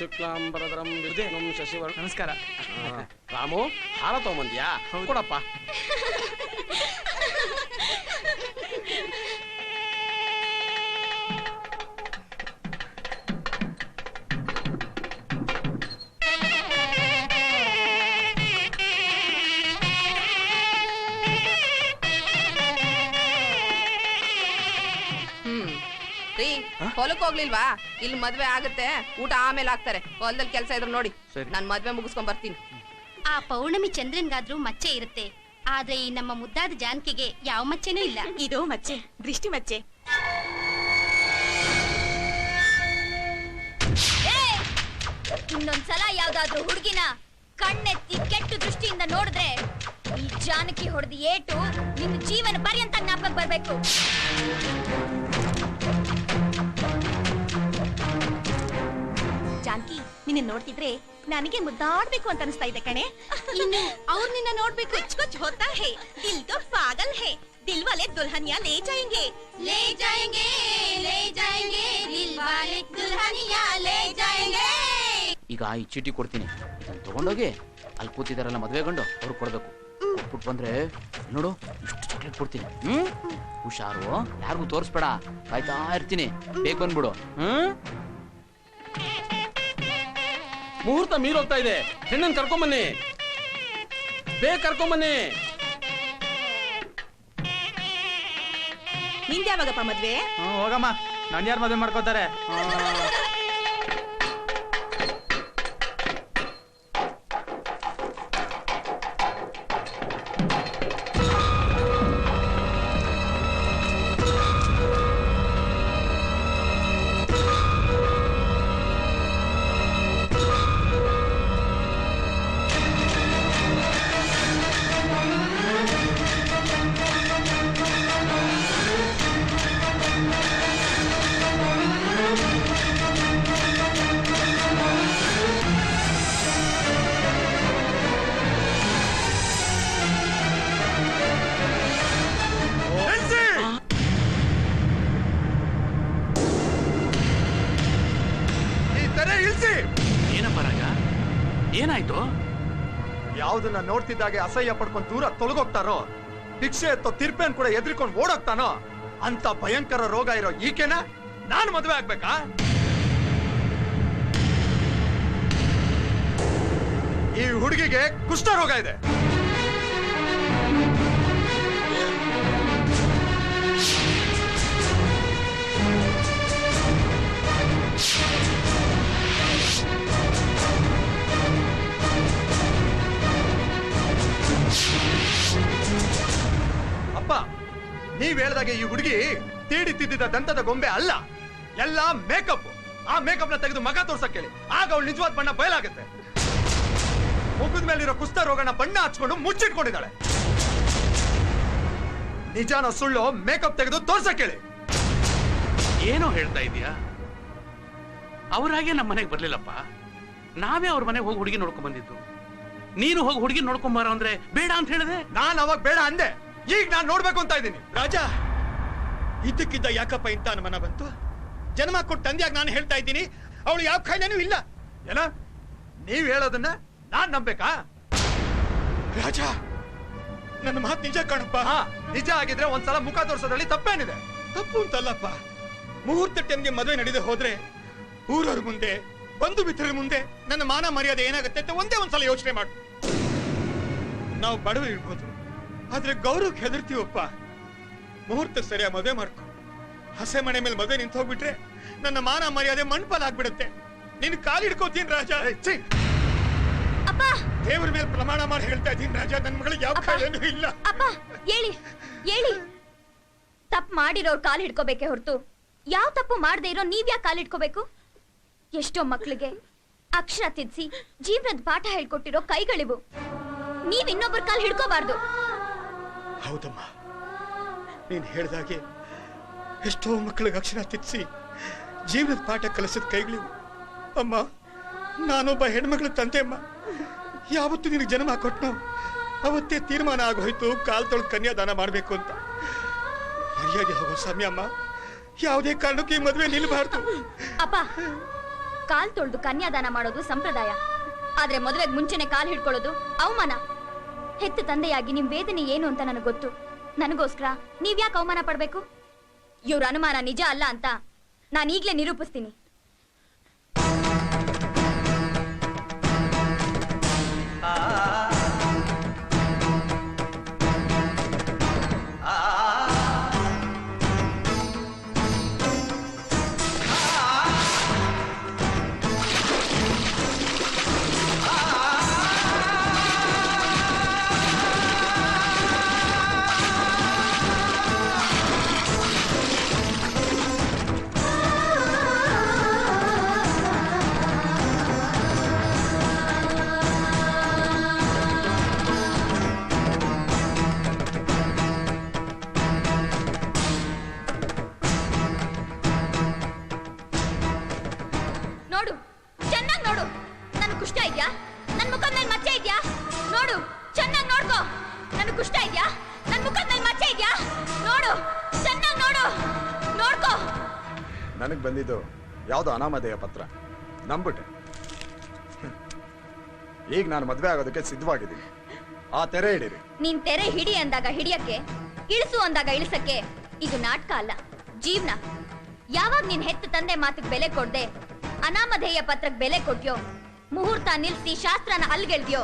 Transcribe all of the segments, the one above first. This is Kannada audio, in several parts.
ಶುಕ್ಲಾಂಬರಧರಂ ವಿಷ್ಣುಂ ಶಶಿವರ್ ನಮಸ್ಕಾರ. ರಾಮು ಹಾರ ತಗೊಂಬಂದ್ಯಾ? ಕೊಡಪ್ಪ. ಹೊಲಕ್ ಹೋಗ್ಲಿಲ್ವಾ? ಇಲ್ಲಿ ಮದ್ವೆ ಆಗುತ್ತೆ ಊಟ ಆಮೇಲೆ ಆಗ್ತಾರೆ ಹೊಲದಲ್ಲಿ ಕೆಲಸ ಇದ್ರು ನೋಡಿ ನಾನು ನಾನ್ ಮದ್ವೆ ಮುಗಿಸ್ಕೊಂಡ್ ಬರ್ತೀನಿ. ಆ ಪೌರ್ಣಮಿ ಚಂದ್ರನ್ಗಾದ್ರೂ ಮಚ್ಚೆ ಇರುತ್ತೆ. ಆದ್ರೆ ಈ ನಮ್ಮ ಮುದ್ದಾದ ಜಾನಕಿಗೆ ಯಾವ ಮಚ್ಚೆನೂ ಇಲ್ಲ. ಇದು ಮಚ್ಚೆ ದೃಷ್ಟಿ ಮಚ್ಚೆ. ಇನ್ನೊಂದ್ಸಲ ಯಾವ್ದಾದ್ರೂ ಹುಡುಗಿನ ಕಣ್ಣೆತ್ತಿ ಕೆಟ್ಟು ದೃಷ್ಟಿಯಿಂದ ನೋಡಿದ್ರೆ ಈ ಜಾನಕಿ ಹೊಡೆದ ಏಟು ನಿನ್ನ ಜೀವನ ಪರ್ಯಂತ ಜ್ಞಾಪಕ ಬರ್ಬೇಕು. ಜಾನಕಿ ನಿನ್ನ ನೋಡ್ತಿದ್ರೆ ನನಗೆ ಮುದ್ದಾಡ್ಬೇಕು ಅಂತ ಅನಿಸ್ತಾ ಇದೆ ಕಣೆ. ಇನ್ನು ನಿನ್ನ ನೋಡ್ಬೇಕು ಕುಚ್ ಹೋತಾ ಹೇ. ದಿಲ್ ತೋ ಪಾಗಲ್ ಹೇ. ದಿಲ್ ವಾಲೆ ದುಲ್ಹನಿಯಾ ಲೇ ಜಾಯಂಗೆ. ಲೇ ಜಾಯಂಗೆ ಲೇ ಜಾಯಂಗೆ ದಿಲ್ ವಾಲೆ ದುಲ್ಹನಿಯಾ ಲೇ ಜಾಯಂಗೆ. ಈಗ ಈ ಚೀಟಿ ಕೊಡ್ತೀನಿ. ಇದನ್ನ ತಗೊಂಡೋಗಿ ಅಲ್ಲಿ ಕೂತಿದಾರಲ್ಲ ಮದುವೆ ಗಂಡು ಅವ್ರು ಕೊಡಬೇಕು. ಕೊಟ್ಬಿಟ್ಟು ಬಂದ್ರೆ ನೋಡು ಇಷ್ಟು ಚಾಕ್ಲೇಟ್ ಕೊಡ್ತೀನಿ. ಹುಷಾರು ಯಾರಿಗೂ ತೋರಿಸ್ಬೇಡ. ಕಾಯ್ತಾ ಇರ್ತೀನಿ. ಬೇಕು ಬಂದ್ಬಿಡು ಹ್ಮ್? ಮುಹೂರ್ತ ಮೀರೋಗ್ತಾ ಇದೆ. ಹೆಣ್ಣನ್ ಕರ್ಕೊಂಬನ್ನಿ. ಬೇಗ ಕರ್ಕೊಂಬನ್ನಿ. ನಿಂದ್ಯಾವಾಗಪ್ಪ ಮದ್ವೆ? ಹೋಗಮ್ಮ. ನಾನು ಯಾರು ಮದ್ವೆ ಮಾಡ್ಕೋತಾರೆ. ನೋಡ್ತಿದ್ದಾಗೆ ಅಸಹ್ಯ ಪಡ್ಕೊಂಡು ದೂರ ತೊಲಗೋಗ್ತಾರೋ ಭಿಕ್ಷೆ ಎತ್ತೋ ತಿರ್ಪೇನ್ ಕೂಡ ಎದ್ರಿಕೊಂಡ್ ಓಡೋಗ್ತಾನೋ? ಅಂತ ಭಯಂಕರ ರೋಗ ಇರೋ ಈಕೆನ ನಾನು ಮದ್ವೆ ಆಗ್ಬೇಕಾ? ಈ ಹುಡುಗಿಗೆ ಕುಷ್ಠ ರೋಗ ಇದೆ. ನೀವ್ ಹೇಳ್ದಾಗೆ ಈ ಹುಡುಗಿ ತೀಡಿ ತಿದ್ದಿದ ದಂತದ ಗೊಂಬೆ ಅಲ್ಲ. ಎಲ್ಲ ಮೇಕಪ್ ಆ ಮೇಕಪ್ನ ತೆಗೆದು ಮಗ ತೋರ್ಸಕ್ ಹೇಳಿ ಆಗ ಅವಳು ನಿಜವಾದ ಬಣ್ಣ ಬಯಲಾಗುತ್ತೆ. ಮುಖದ ಮೇಲಿರೋ ಕುಸ್ತ ರೋಗನ ಬಣ್ಣ ಹಚ್ಕೊಂಡು ಮುಚ್ಚಿಟ್ಕೊಂಡಿದ್ದಾಳೆ. ನಿಜಾನ ಸುಳ್ಳು ಮೇಕಪ್ ತೆಗೆದು ತೋರ್ಸಕ್ ಹೇಳಿ ಏನೋ ಹೇಳ್ತಾ ಇದೀಯಾ? ಅವರಾಗೆ ನಮ್ಮ ಮನೆಗೆ ಬರ್ಲಿಲ್ಲಪ್ಪ. ನಾವೇ ಅವ್ರ ಮನೆಗೆ ಹೋಗಿ ಹುಡುಗಿ ನೋಡ್ಕೊಂಡ್ ಬಂದಿದ್ದು. ನೀನು ಹೋಗಿ ಹುಡುಗಿ ನೋಡ್ಕೊಂಬಾರ ಅಂದ್ರೆ ಬೇಡ ಅಂತ ಹೇಳಿದೆ? ನಾನು ಅವಾಗ ಬೇಡ ಅಂದೆ. ಈಗ ನಾನು ನೋಡ್ಬೇಕು ಅಂತ ಇದ್ದೀನಿ. ರಾಜ, ಇದ್ದಕ್ಕಿದ್ದ ಯಾಕಪ್ಪ ಇಂತ ಅನುಮಾನ ಬಂತು? ಜನ್ಮ ಕೊಟ್ಟು ತಂದೆಯಾಗಿ ನಾನು ಹೇಳ್ತಾ ಇದ್ದೀನಿ. ಅವಳು ಯಾವ ಕಾಯಿಲೆನೂ ಇಲ್ಲ. ಏನ? ನೀವ್ ಹೇಳೋದನ್ನ ನಾನ್ ನಂಬೇಕಾ? ರಾಜ, ನನ್ನ ಮಾತು ನಿಜ ಕಣಪ್ಪ. ನಿಜ ಆಗಿದ್ರೆ ಒಂದ್ಸಲ ಮುಖ ತೋರ್ಸೋದ್ರಲ್ಲಿ ತಪ್ಪೇನಿದೆ. ತಪ್ಪು ಅಂತಲ್ಲಪ್ಪ. ಮುಹೂರ್ತ ಟೈಮ್ಗೆ ಮದುವೆ ನಡೆದೇ ಹೋದ್ರೆ ಊರವ್ರ ಮುಂದೆ, ಬಂಧು ಮಿತ್ರರ ಮುಂದೆ ನನ್ನ ಮಾನ ಮರ್ಯಾದೆ ಏನಾಗುತ್ತೆ ಅಂತ ಒಂದೇ ಒಂದ್ಸಲ ಯೋಚನೆ ಮಾಡು. ನಾವು ಬಡವರು ಇರ್ಬೋದು ಆದ್ರೆ ಗೌರವಕ್ಕೆ ಹೆದರ್ತೀವಪ್ಪ? ಮುಹೂರ್ತ ಸರಿಯಾಗಿ ಮದುವೆ ಮಾಡ್ಕೊ. ಹಸೆ ಮನೆ ಮೇಲೆ ಮದುವೆ ನಿಂತು ಹೋಗ್ಬಿಟ್ರೆ ನನ್ನ ಮಾನ ಮರ್ಯಾದೆ ಮಣ್ಪಾಲ್ ಆಗ್ಬಿಡುತ್ತೆ. ನಿನ್ ಕಾಲ್ ಹಿಡ್ಕೋತೀನಿ ರಾಜ! ಅಪ್ಪ! ದೇವ್ರ ಮೇಲೆ ಪ್ರಮಾಣ ಮಾಡಿ ಹೇಳ್ತಾ ಇದ್ದೀನಿ ರಾಜ. ನನ್ನ ಮಗಳಿಗೆ ಯಾವ ಕಾಲೇನೂ ಇಲ್ಲ. ಅಪ್ಪ! ಹೇಳಿ! ಹೇಳಿ! ತಪ್ಪು ಮಾಡಿರೋರ್ ಕಾಲ್ ಹಿಡ್ಕೋಬೇಕೆ ಹೊರತು. ಯಾವ ತಪ್ಪು ಮಾಡದೆ ಇರೋ ನೀವ್ ಯಾಕೆ ಕಾಲ್ ಹಿಡ್ಕೋಬೇಕು? ಎಷ್ಟೋ ಮಕ್ಳಿಗೆ ಅಕ್ಷರ ತಿದ್ಸಿ ಜೀವನದ ಪಾಠ ಹೇಳ್ಕೊಟ್ಟಿರೋ ಕೈಗಳಿವು. ನೀವ್ ಇನ್ನೊಬ್ಬರ ಕಾಲ್ ಹಿಡ್ಕೋಬಾರ್ದು. ಹೌದಮ್ಮ. ನೀನು ಹೇಳಿದಾಗೆ ಎಷ್ಟೋ ಮಕ್ಕಳಿಗೆ ಅಕ್ಷರ ತಿದ್ಸಿ ಜೀವನದ ಪಾಠ ಕಲಿಸಿದ ಕೈಗಳಿವು. ಅಮ್ಮ, ನಾನೊಬ್ಬ ಹೆಣ್ಮಕ್ಳ ತಂದೆ ಅಮ್ಮ. ಯಾವತ್ತು ನಿನಗೆ ಜನ್ಮ ಕೊಟ್ನೋ ಅವತ್ತೇ ತೀರ್ಮಾನ ಆಗೋಯ್ತು ಕಾಲ್ ತೊಳೆದು ಕನ್ಯಾದಾನ ಮಾಡಬೇಕು ಅಂತ. ಮರ್ಯಾದೆ ಹೋಗೋ ಸಮಯ ಅಮ್ಮ. ಯಾವುದೇ ಕಾರಣಕ್ಕೂ ಈ ಮದುವೆ ನಿಲ್ಬಾರ್ದು ಅಪ್ಪ, ಕಾಲ್ ತೊಳೆದು ಕನ್ಯಾದಾನ ಮಾಡೋದು ಸಂಪ್ರದಾಯ. ಆದ್ರೆ ಮದುವೆಗೆ ಮುಂಚೆನೆ ಕಾಲ್ ಹಿಡ್ಕೊಳ್ಳೋದು ಅವಮಾನ. ಹೆತ್ತು ತಂದೆಯಾಗಿ ನಿಮ್ ವೇದನೆ ಏನು ಅಂತ ನನಗೆ ಗೊತ್ತು. ನನಗೋಸ್ಕರ ನೀವ್ಯಾಕೆ ಅವಮಾನ ಪಡ್ಬೇಕು? ಇವ್ರ ಅನುಮಾನ ನಿಜ ಅಲ್ಲ ಅಂತ ನಾನು ಈಗ್ಲೇ ನಿರೂಪಿಸ್ತೀನಿ. ಯಾವುದೋ ಅನಾಮಧೇಯ ಪತ್ರ. ನಂಬಿಟ್ಟೆ. ಈಗ ನಾನು ಮದುವೆ ಆಗೋದಕ್ಕೆ ಸಿದ್ಧವಾಗಿದ್ದೀನಿ. ಆ ತೆರೆ ಹಿಡೀರಿ. ನೀನ್ ತೆರೆ ಹಿಡಿ ಅಂದಾಗ ಹಿಡಿಯಕ್ಕೆ, ಇಳಿಸು ಅಂದಾಗ ಇಳಿಸಕ್ಕೆ ಇದು ನಾಟಕ ಅಲ್ಲ, ಜೀವನ. ಯಾವಾಗ ನೀನ್ ಹೆತ್ತ ತಂದೆ ಮಾತಿಗೆ ಬೆಲೆ ಕೊಡ್ದೆ, ಅನಾಮಧೇಯ ಪತ್ರಕ್ಕೆ ಬೆಲೆ ಕೊಟ್ಯೋ, ಮುಹೂರ್ತ ನಿಲ್ಸಿ ಶಾಸ್ತ್ರನ ಅಲ್ಗೆಳ್ದ್ಯೋ,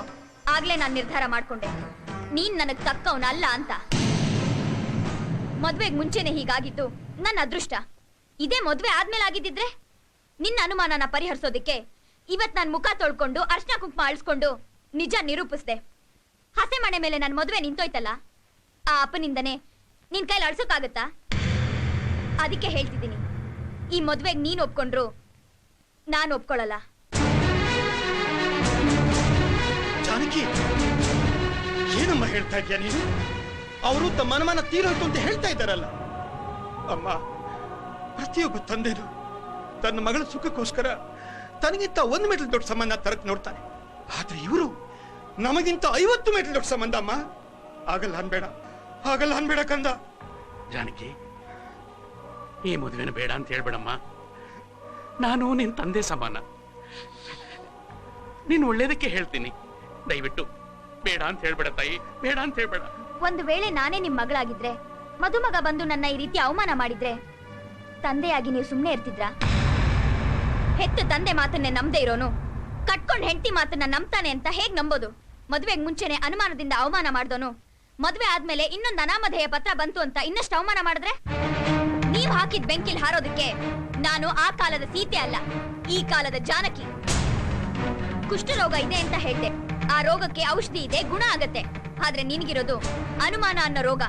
ಆಗ್ಲೇ ನಾನು ನಿರ್ಧಾರ ಮಾಡ್ಕೊಂಡೆ. ನೀನ್ ನನಗ್ ತಕ್ಕವನ ಅಲ್ಲ ಅಂತ. ಮದ್ವೆಗ್ ಮುಂಚೆನೆ ಹೀಗಾಗಿದ್ದು, ನನ್ನ ಅದೃಷ್ಟ. ಇದೇ ಮದ್ವೆ ಆದ್ಮೇಲೆ ಆಗಿದ್ದಿದ್ರೆ? ನಿನ್ನ ಅನುಮಾನನ ಪರಿಹರಿಸೋದಿಕ್ಕೆ ಇವತ್ ನಾನು ಮುಖ ತೊಳ್ಕೊಂಡು, ಅರ್ಶನ ಕುಂಕುಮ ಅಳಿಸ್ಕೊಂಡು ನಿಜ ನಿರೂಪಿಸ್ದೆ. ಹಸೆ ಮನೆ ಮೇಲೆ ನನ್ನ ಮದುವೆ ನಿಂತೋಯ್ತಲ್ಲ, ಆ ಅಪ್ಪನಿಂದನೇ ನಿನ್ ಕೈಲಿ ಅಳ್ಸೋಕ್ಕಾಗತ್ತಾ ಅದಕ್ಕೆ ಹೇಳ್ತಿದ್ದೀನಿ, ಈ ಮದುವೆಗೆ ನೀನ್ ಒಪ್ಕೊಂಡ್ರು ನಾನು ಒಪ್ಕೊಳ್ಳಲ್ಲ ಜಾನಕಿ, ಏನಮ್ಮ ಹೇಳ್ತಾ ಇದ್ಯಾ ನೀನು? ಅವರು ತಮ್ಮ ಅನುಮಾನ ತೀರೋಯ್ತು ಅಂತ ಹೇಳ್ತಾ ಇದ್ದಾರಲ್ಲ. ಅಮ್ಮ, ಪ್ರತಿಯೊಬ್ಬ ತಂದೆನು ತನ್ನ ಮಗಳ ಸುಖಕ್ಕೋಸ್ಕರ ತನಗಿಂತ ಒಂದು ಮೀಟರ್ ದೊಡ್ಡ ಸಂಬಂಧ ತರಕ್ ನೋಡ್ತಾನೆ. ಆದ್ರೆ ಇವರು ನಮಗಿಂತ ಐವತ್ತು ಮೀಟರ್ ದೊಡ್ಡ ಸಂಬಂಧ ಅಮ್ಮ? ಆಗಲ್ಲ ಅನ್ಬೇಡ. ಆಗಲ್ಲ ಅನ್ಬೇಡ ಕಂದ. ಜಾನಕಿ ಈ ಮದುವೆನ ಬೇಡ ಅಂತ ಹೇಳ್ಬೇಡಮ್ಮ. ನಾನು ನಿನ್ ತಂದೆ ಸಮಾನ. ನೀನ್ ಒಳ್ಳೇದಕ್ಕೆ ಹೇಳ್ತೀನಿ. ದಯವಿಟ್ಟು ಬೇಡ ಅಂತ ಹೇಳ್ಬೇಡ ತಾಯಿ. ಬೇಡ ಅಂತ ಹೇಳ್ಬೇಡ. ಒಂದು ವೇಳೆ ನಾನೇ ನಿಮ್ ಮಗಳಾಗಿದ್ರೆ ಮದುಮಗ ಬಂದು ನನ್ನ ಈ ರೀತಿ ಅವಮಾನ ಮಾಡಿದ್ರೆ ತಂದೆಯಾಗಿ ನೀವು ಸುಮ್ಮನೆ ಇರ್ತಿದ್ರಾ? ಹೆತ್ತ ತಂದೆ ಮಾತನ್ನೇ ನಂಬದೇ ಇರೋನು? ಕಟ್ಕೊಂಡ್ ಹೆಂಡತಿ ಮಾತನ್ನ ನಂಬ್ತಾನೆ ಅಂತ ಹೇಗ್ ನಂಬೋದು? ಮದ್ವೆಗ್ ಮುಂಚೆನೆ ಅನುಮಾನದಿಂದ ಅವಮಾನ ಮಾಡ್ದೋನು? ಮದ್ವೆ ಆದ್ಮೇಲೆ ಇನ್ನೊಂದು ಅನಾಮಧೇಯ ಪತ್ರ ಬಂತು ಅಂತ ಇನ್ನಷ್ಟು ಅವಮಾನ ಮಾಡಿದ್ರೆ? ನೀವ್ ಹಾಕಿದ್ ಬೆಂಕಿಲ್ ಹಾರೋದಕ್ಕೆ ನಾನು ಆ ಕಾಲದ ಸೀತೆ ಅಲ್ಲ, ಈ ಕಾಲದ ಜಾನಕಿ. ಕುಷ್ಠರೋಗ ಇದೆ ಅಂತ ಹೇಳ್ದೆ. ಆ ರೋಗಕ್ಕೆ ಔಷಧಿ ಇದೆ, ಗುಣ ಆಗತ್ತೆ. ಆದ್ರೆ ನಿನಗಿರೋದು ಅನುಮಾನ ಅನ್ನೋ ರೋಗ.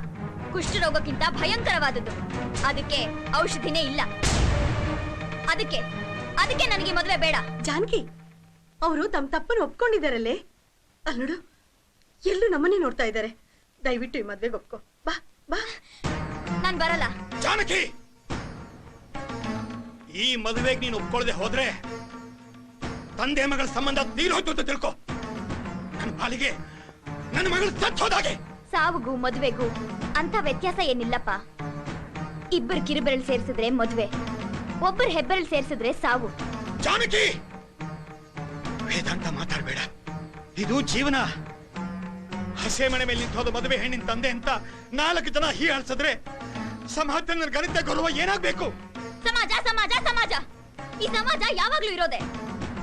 ಕುಷ್ಠರೋಗಕ್ಕಿಂತ ಭಯಂಕರವಾದದ್ದು. ಅದಕ್ಕೆ ಔಷಧಿನೇ ಇಲ್ಲ. ಅದಕ್ಕೆ ಅದಕ್ಕೆ ನನಗೆ ಮದುವೆ ಬೇಡ. ಜಾನಕಿ ಅವರು ತಮ್ಮ ತಪ್ಪನ್ನು ಒಪ್ಕೊಂಡಿದ್ದಾರಲ್ಲೇ? ಅಲ್ಲಿ ನೋಡು ಎಲ್ಲೂ ನಮ್ಮನ್ನೇ ನೋಡ್ತಾ ಇದ್ದಾರೆ. ದಯವಿಟ್ಟು ಈ ಮದ್ವೆಗೆ ಒಪ್ಕೋ. ಬಾ ಬಾ. ನಾನ್ ಬರಲ್ಲ. ಜಾನಕಿ! ಈ ಮದುವೆಗೆ ನೀನು ಒಪ್ಕೊಳ್ಳದೆ ಹೋದ್ರೆ ತಂದೆ ಮಗಳ ಸಂಬಂಧ ತೀರೋಯ್ತು ಅಂತ ತಿಳ್ಕೊ. ನನ್ನ ಪಾಲಿಗೆ ನನ್ನ ಮಗಳು ಸತ್ತು ಹೋದಾಗೆ ಸಾವುಗೂ ಮದುವೆಗೂ ಅಂತ ವ್ಯತ್ಯಾಸ ಏನಿಲ್ಲಪ್ಪ. ಇಬ್ಬರು ಕಿರುಬೆರಳು ಸೇರಿಸಿದ್ರೆ ಮದುವೆ. ಒಬ್ಬರು ಹೆಬ್ಬೆರಳು ಸೇರಿಸಿದ್ರೆ ಸಾವು. ಜಾನಕಿ! ವೇದಾಂತ ಮಾತಾಡ್ಬೇಡ. ಇದು ಜೀವನ. ಹಸೆ ಮನೆ ಮೇಲೆ ನಿಂತೋದ ಮದುವೆ ಹೆಣ್ಣಿನ ತಂದೆ ಅಂತ ನಾಲ್ಕು ಜನ ಹೀಯಾಳ್ಸಿದ್ರೆ ಸಮಾಜದಲ್ಲಿ ಸಮಾಜ ಗಣಿತ ಗೌರವ ಏನಾಗ್ಬೇಕು? ಸಮಾಜ ಸಮಾಜ ಸಮಾಜ! ಈ ಸಮಾಜ ಯಾವಾಗ್ಲೂ ಇರೋದೆ.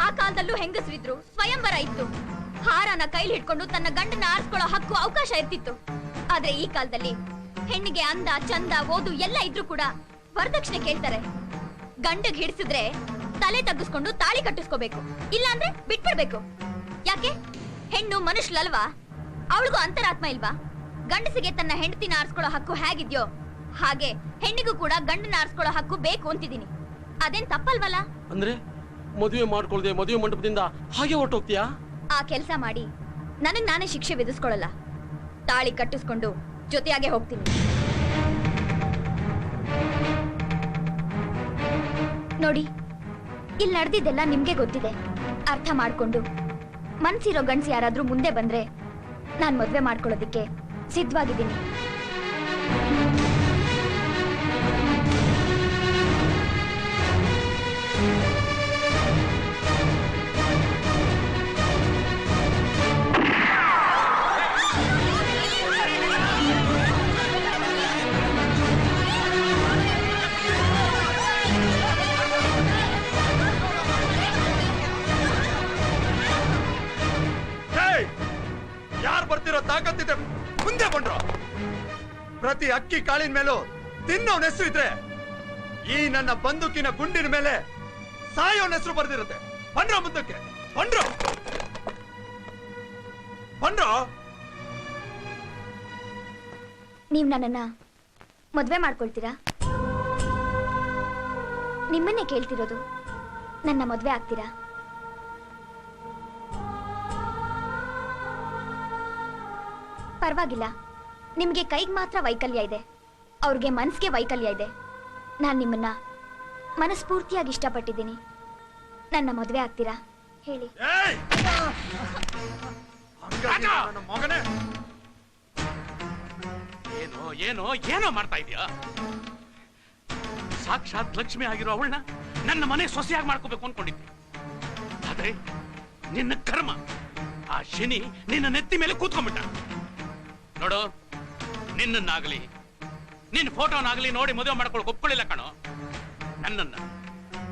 ಆ ಕಾಲದಲ್ಲೂ ಹೆಂಗಸರಿದ್ರು ಸ್ವಯಂವರ ಇತ್ತು. ಹಾರನ ಕೈಲಿ ಹಿಡ್ಕೊಂಡು ತನ್ನ ಗಂಡನ ಆರಿಸ್ಕೊಳ್ಳೋ ಹಕ್ಕು ಅವಕಾಶ ಇರ್ತಿತ್ತು. ಆದ್ರೆ ಈ ಕಾಲದಲ್ಲಿ ಹೆಣ್ಣಿಗೆ ಅಂದ ಚಂದ ಓದು ಎಲ್ಲ ಇದ್ರೂ ಕೂಡ ವರದಕ್ಷಿಣೆ ಕೇಳ್ತಾರೆ. ಗಂಡಗ್ ಹಿಡಿಸಿದ್ರೆ ತಲೆ ತಗ್ಗಿಸ್ಕೊಂಡು ತಾಳಿ ಕಟ್ಟಿಸ್ಕೋಬೇಕು. ಇಲ್ಲಾಂದ್ರೆ ಬಿಟ್ಬಿಡ್ಬೇಕು. ಯಾಕೆ? ಹೆಣ್ಣು ಮನುಷ್ಯಲಲ್ವಾ ಅವಳಿಗೂ ಅಂತರಾತ್ಮ ಇಲ್ವಾ? ಗಂಡಸಿಗೆ ತನ್ನ ಹೆಂಡತಿನ ಆರಿಸ್ಕೊಳ್ಳೋ ಹಕ್ಕು ಹೇಗಿದ್ಯೋ ಹಾಗೆ ಹೆಣ್ಣಿಗೂ ಕೂಡ ಗಂಡನ ಆರಿಸ್ಕೊಳ್ಳೋ ಹಕ್ಕು ಬೇಕು ಅಂತಿದ್ದೀನಿ. ಅದೇನ್ ತಪ್ಪಲ್ವಲ್ಲ? ಅಂದ್ರೆ ಮದುವೆ ಮಾಡ್ಕೊಳ್ದೆ ಮದುವೆ ಮಂಟಪದಿಂದ ಹಾಗೆ ಹೊರಟೋಗ್ತೀಯಾ? ಆ ಕೆಲಸ ಮಾಡಿ. ನನಗ್ ನಾನೇ ಶಿಕ್ಷೆ ವಿಧಿಸ್ಕೊಳ್ಳಲ್ಲ. ತಾಳಿ ಕಟ್ಟಿಸ್ಕೊಂಡು ಜೊತೆಯಾಗೆ ಹೋಗ್ತೀನಿ. ನೋಡಿ, ಇಲ್ಲಿ ನಡೆದಿದ್ದೆಲ್ಲ ನಿಮ್ಗೆ ಗೊತ್ತಿದೆ. ಅರ್ಥ ಮಾಡ್ಕೊಂಡು. ಮನ್ಸಿರೋ ಗಂಡ್ಸ್ ಯಾರಾದ್ರೂ ಮುಂದೆ ಬಂದ್ರೆ ನಾನ್ ಮದ್ವೆ ಮಾಡ್ಕೊಳ್ಳೋದಿಕ್ಕೆ ಸಿದ್ಧವಾಗಿದ್ದೀನಿ. ಕಾಳಿನ ಮೇಲೂ ತಿನ್ನೋನ್ ಹೆಸರು ಇದ್ರೆ ಈ ನನ್ನ ಬಂದೂಕಿನ ಗುಂಡಿನ ಮೇಲೆ ಸಾಯೋನ್ ಹೆಸರು ಬರ್ದಿರುತ್ತೆ. ಬಂಡ್ರೋ ಮುಂದಕ್ಕೆ ಬಂಡ್ರೋ ಬಂಡ್ರೋ ನೀವ್ ನನ್ನನ್ನ ಮದ್ವೆ ಮಾಡ್ಕೊಳ್ತೀರಾ? ನಿಮ್ಮನ್ನೇ ಕೇಳ್ತಿರೋದು ನನ್ನ ಮದ್ವೆ ಆಗ್ತೀರಾ? ಪರವಾಗಿಲ್ಲ. ನಿಮ್ಗೆ ಕೈಗೆ ಮಾತ್ರ ವೈಕಲ್ಯ ಇದೆ. ಅವ್ರಿಗೆ ಮನಸ್ಸಿಗೆ ವೈಕಲ್ಯ ಇದೆ. ನಾನು ನಿಮ್ಮನ್ನ ಮನಸ್ಫೂರ್ತಿಯಾಗಿ ಇಷ್ಟಪಟ್ಟಿದ್ದೀನಿ. ನನ್ನ ಮದುವೆ ಆಗ್ತೀರಾ? ಹೇಳಿ. ಏಯ್! ಹಂಗಾಗಿ ನನ್ನ ಮಗನೇ. ಏನೋ ಏನೋ ಏನೋ ಮಾಡ್ತಾ ಇದೀಯಾ? ಸಾಕ್ಷಾತ್ ಲಕ್ಷ್ಮಿ ಆಗಿರೋ ಅವಳನ್ನ ನನ್ನ ಮನೆ ಸೊಸೆಯಾಗಿ ಮಾಡ್ಕೋಬೇಕು ಅನ್ಕೊಂಡಿದ್ದೆ. ಆದ್ರೆ ನಿನ್ನ ಕರ್ಮ ಆ ಶನಿ ನಿನ್ನ ನೆತ್ತಿ ಮೇಲೆ ಕೂತ್ಕೊಂಡ್ಬಿಟ್ಟ. ನೋಡು ನಿನ್ನನ್ನಾಗಲಿ ನಿನ್ನ ಫೋಟೋನಾಗಲಿ ನೋಡಿ ಮದುವೆ ಮಾಡ್ಕೊಳಕ್ ಒಪ್ಕೊಳ್ಳಿಲ್ಲ ಕಣೋ. ನನ್ನನ್ನ.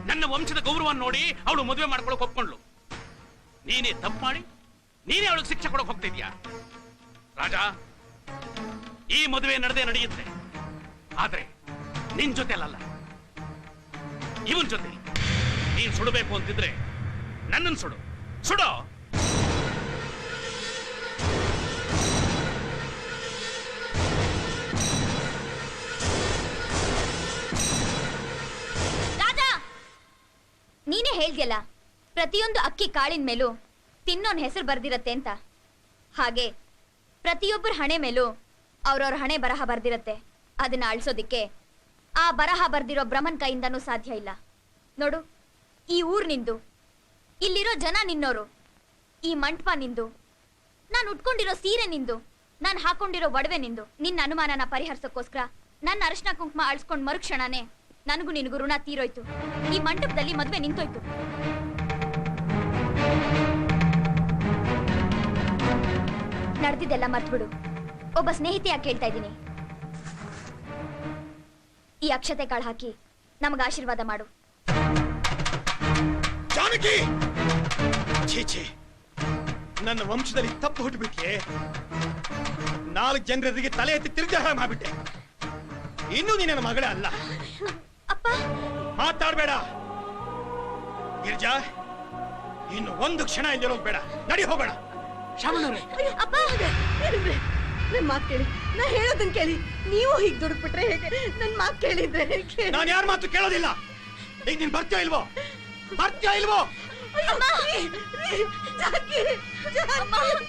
ನನ್ನ ವಂಶದ ಗೌರವವನ್ನು ನೋಡಿ ಅವಳು ಮದುವೆ ಮಾಡ್ಕೊಳಕ್ ಒಪ್ಕೊಂಡ್ಲು ನೀನೇ ತಪ್ಪು ಮಾಡಿ ನೀನೇ ಅವಳಿಗೆ ಶಿಕ್ಷೆ ಕೊಡಕ್ ಹೋಗ್ತಿದ್ಯಾ? ರಾಜ, ಈ ಮದುವೆ ನಡೆದೇ ನಡೆಯುತ್ತೆ. ಆದ್ರೆ ನಿನ್ ಜೊತೆ ಅಲ್ಲ ಇವನ್ ಜೊತೆ. ನೀನ್ ಸುಡಬೇಕು ಅಂತಿದ್ರೆ ನನ್ನನ್ನು ಸುಡು. ಸುಡೋ. ಹೇಳ್ದ್ಯಲ್ಲ, ಪ್ರತಿಯೊಂದು ಅಕ್ಕಿ ಕಾಳಿನ ಮೇಲೂ ತಿನ್ನೋನ್ ಹೆಸರು ಬರ್ದಿರತ್ತೆ ಅಂತ. ಹಾಗೆ ಪ್ರತಿಯೊಬ್ಬರ ಹಣೆ ಮೇಲೂ ಅವ್ರವ್ರ ಹಣೆ ಬರಹ ಬರ್ದಿರತ್ತೆ. ಅದನ್ನ ಅಳ್ಸೋದಿಕ್ಕೆ ಆ ಬರಹ ಬರ್ದಿರೋ ಭ್ರಮನ್ ಕೈಯಿಂದನೂ ಸಾಧ್ಯ ಇಲ್ಲ. ನೋಡು, ಈ ಊರ್ ನಿಂದು, ಇಲ್ಲಿರೋ ಜನ ನಿನ್ನೋರು, ಈ ಮಂಟಪ ನಿಂದು, ನಾನು ಉಟ್ಕೊಂಡಿರೋ ಸೀರೆ ನಿಂದು, ನಾನು ಹಾಕೊಂಡಿರೋ ಒಡವೆ ನಿಂದು, ನಿನ್ನ ಅನುಮಾನನ ಪರಿಹರಿಸೋಕ್ಕೋಸ್ಕರ ನನ್ನ ಅರಿಶಿನ ಕುಂಕುಮ ಅಳಿಸ್ಕೊಂಡು ಮರುಕ್ಷಣನೇ ನನಗೂ ನಿನಗೂ ಋಣ ತೀರೋಯ್ತು. ಈ ಮಂಟಪದಲ್ಲಿ ಮದುವೆ ನಿಂತೋಯ್ತು. ನಡೆದಿದ್ದೆಲ್ಲ ಮರ್ತ್ಬಿಡು. ಒಬ್ಬ ಸ್ನೇಹಿತೆಯಾಗಿ ಕೇಳ್ತಾ ಇದ್ದೀನಿ? ಈ ಅಕ್ಷತೆ ಕಾಳು ಹಾಕಿ ನಮಗೆ ಆಶೀರ್ವಾದ ಮಾಡು. ಜಾನಕಿ! ಛೀ ನನ್ನ ವಂಶದಲ್ಲಿ ತಪ್ಪು ಹುಟ್ಟುಬಿಟ್ಟೆ ನಾಲ್ಕು ಜನರಿಗೆ ತಲೆ ಎತ್ತಿ ತಿರುಗಾರ ಮಾಡಿಬಿಟ್ಟೆ. ಇನ್ನೂ ನೀನ ಮಗಳೇ ಅಲ್ಲ. ಮಾತಾಡ್ಬೇಡ. ಗಿರ್ಜಾ ಇನ್ನು ಒಂದು ಕ್ಷಣ ಇಲ್ಲಿರೋದು ಬೇಡ ನಡಿ ಹೋಗೋಣ. ಶಾಮಣ್ಣವ್ರೆ ಅಪ್ಪ ಇರ್ರಿ, ನನ್ ಮಾತ್ ಕೇಳಿ. ನಾ ಹೇಳೋದನ್ನ ಕೇಳಿ. ನೀವು ಹೀಗ್ ದುಡುಕ್ಬಿಟ್ರೆ ಹೇಗೆ? ನನ್ ಮಾತ್ ಕೇಳಿದ್ರೆ ಕೇಳಿ. ನಾನು ಯಾರ ಮಾತು ಕೇಳೋದಿಲ್ಲ. ಈಗ ನೀನ್ ಬರ್ತೀಯೋ ಇಲ್ವೋ? ಬರ್ತೀಯೋ ಇಲ್ವೋ.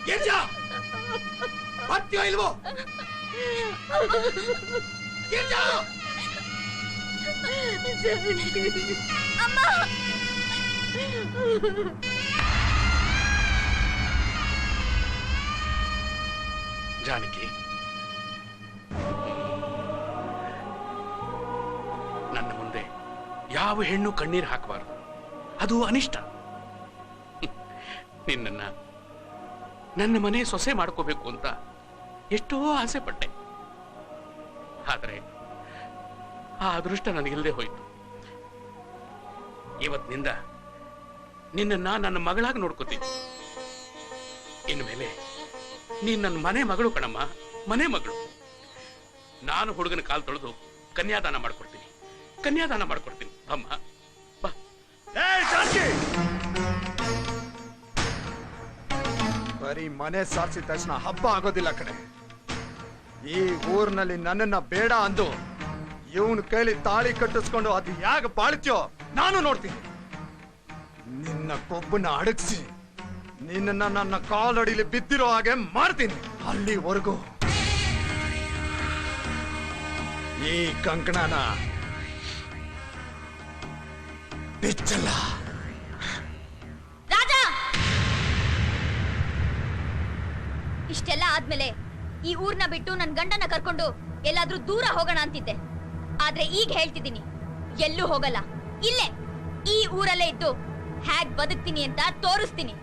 ಗಿರ್ಜಾ ಬರ್ತೀಯೋ ಇಲ್ವೋ? ಗಿರ್ಜಾ! ಜಾನಕಿ. ಜಾನಕಿ. ನನ್ನ ಮುಂದೆ ಯಾವ ಹೆಣ್ಣು ಕಣ್ಣೀರು ಹಾಕಬಾರದು? ಅದು ಅನಿಷ್ಟ. ನಿನ್ನನ್ನ ನನ್ನ ಮನೆ ಸೊಸೆ ಮಾಡ್ಕೋಬೇಕು ಅಂತ ಎಷ್ಟೋ ಆಸೆ ಪಟ್ಟೆ ಆದರೆ ಆ ಅದೃಷ್ಟ ನನಗಿಲ್ಲದೆ ಹೋಯ್ತು. ಇವತ್ತಿನಿಂದ ನಿನ್ನನ್ನ ನನ್ನ ಮಗಳಾಗಿ ನೋಡ್ಕೋತೀನಿ. ಇನ್ಮೇಲೆ ನೀನ್ ನನ್ನ ಮನೆ ಮಗಳು ಕಣಮ್ಮ ಮನೆ ಮಗಳು. ನಾನು ಹುಡುಗನ ಕಾಲ್ ತೊಳೆದು ಕನ್ಯಾದಾನ ಮಾಡ್ಕೊಡ್ತೀನಿ. ಕನ್ಯಾದಾನ ಮಾಡ್ಕೊಡ್ತೀನಿ. ಅಮ್ಮ ಬಾ. ಬರೀ ಮನೆ ಸಾರಿಸಿದ ತಕ್ಷಣ ಹಬ್ಬ ಆಗೋದಿಲ್ಲ ಕಣೆ. ಈ ಊರಿನಲ್ಲಿ ನನ್ನನ್ನ ಬೇಡ ಅಂದು ಇವನ್ ಕೈಲಿ ತಾಳಿ ಕಟ್ಟಿಸ್ಕೊಂಡು ಅದು ಯಾಕೆ ಬಾಳ್ತ್ಯೋ ನಾನು ನೋಡ್ತೀನಿ. ನಿನ್ನ ಕೊಬ್ಬನ್ನ ಅಡಗಿಸಿ ನಿನ್ನ ನನ್ನ ಕಾಲಡಿಲಿ ಬಿದ್ದಿರೋ ಹಾಗೆ ಮಾಡ್ತೀನಿ. ಅಲ್ಲಿವರೆಗೂ ಈ ಕಂಕಣನ ಬಿಚ್ಚಲ್ಲ. ರಾಜ! ಇಷ್ಟೆಲ್ಲ ಆದ್ಮೇಲೆ ಈ ಊರ್ನ ಬಿಟ್ಟು ನನ್ ಗಂಡನ ಕರ್ಕೊಂಡು ಎಲ್ಲಾದ್ರೂ ದೂರ ಹೋಗೋಣ ಅಂತಿದ್ದೆ. ಆದ್ರೆ ಈಗ ಹೇಳ್ತಿದ್ದೀನಿ. ಎಲ್ಲೂ ಹೋಗಲ್ಲ. ಇಲ್ಲೇ. ಈ ಊರಲ್ಲೇ ಇದ್ದು ಹ್ಯಾಗ್ ಬದುಕ್ತೀನಿ ಅಂತ ತೋರಿಸ್ತೀನಿ.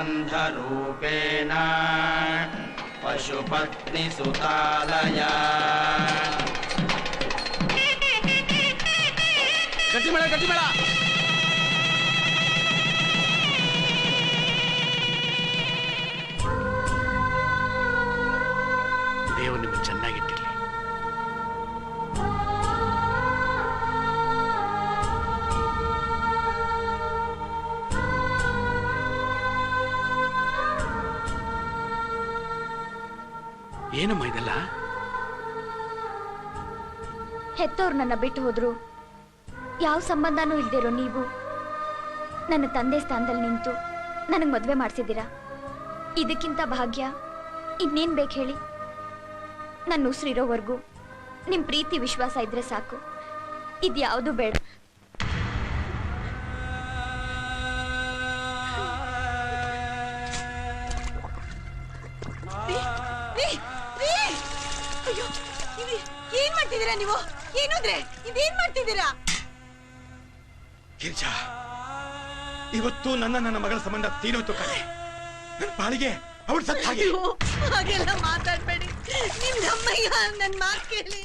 सम्बन्धरूपेण पशुपत्निसुतालया ಗಟ್ಟಿ ಮೇಳ ಗಟ್ಟಿ ಮೇಳ ದೇವರು ನಿಮ್ಮನ್ನು ಚೆನ್ನಾಗಿಟ್ಟಿರ್ಲಿ ಏನಮ್ಮ ಇದೆಲ್ಲ? ಹೆತ್ತೋರು ನನ್ನ ಬಿಟ್ಟು ಹೋದ್ರು. ಯಾವ ಸಂಬಂಧನೂ ಇಲ್ದಿರೋ ನೀವು. ನನ್ನ ತಂದೆ ಸ್ಥಾನದಲ್ಲಿ ನಿಂತು ನನಗೆ ಮದುವೆ ಮಾಡಿಸಿದ್ದೀರಾ? ಇದಕ್ಕಿಂತ ಭಾಗ್ಯ ಇನ್ನೇನ್ ಬೇಕು ಹೇಳಿ? ನನ್ನ ಉಸಿರಿರೋವರೆಗೂ ನಿಮ್ಮ ಪ್ರೀತಿ ವಿಶ್ವಾಸ ಇದ್ರೆ ಸಾಕು. ಇದ್ಯಾವುದು ಬೇಡ. ಮಾಡ್ತಿದ್ದೀರಾ ನೀವು? ಏನು ನೀವೇನ್ ಇದೇನ್ ಮಾಡ್ತಿದ್ದೀರಾ? ಗಿರಿಜಾ ಇವತ್ತು ನನ್ನ ನನ್ನ ಮಗಳ ಸಂಬಂಧ ತೀರೋಯ್ತು ಕಣೆ. ನನ್ನ ಬಾಳಿಗೆ ಅವಳು ಸತ್ತಾಗಿ. ಹಾಗೆಲ್ಲ ಮಾತಾಡ್ಬೇಡಿ. ನಿಮ್ ನನ್ನ ನನ್ ಮಾತು ಕೇಳಿ.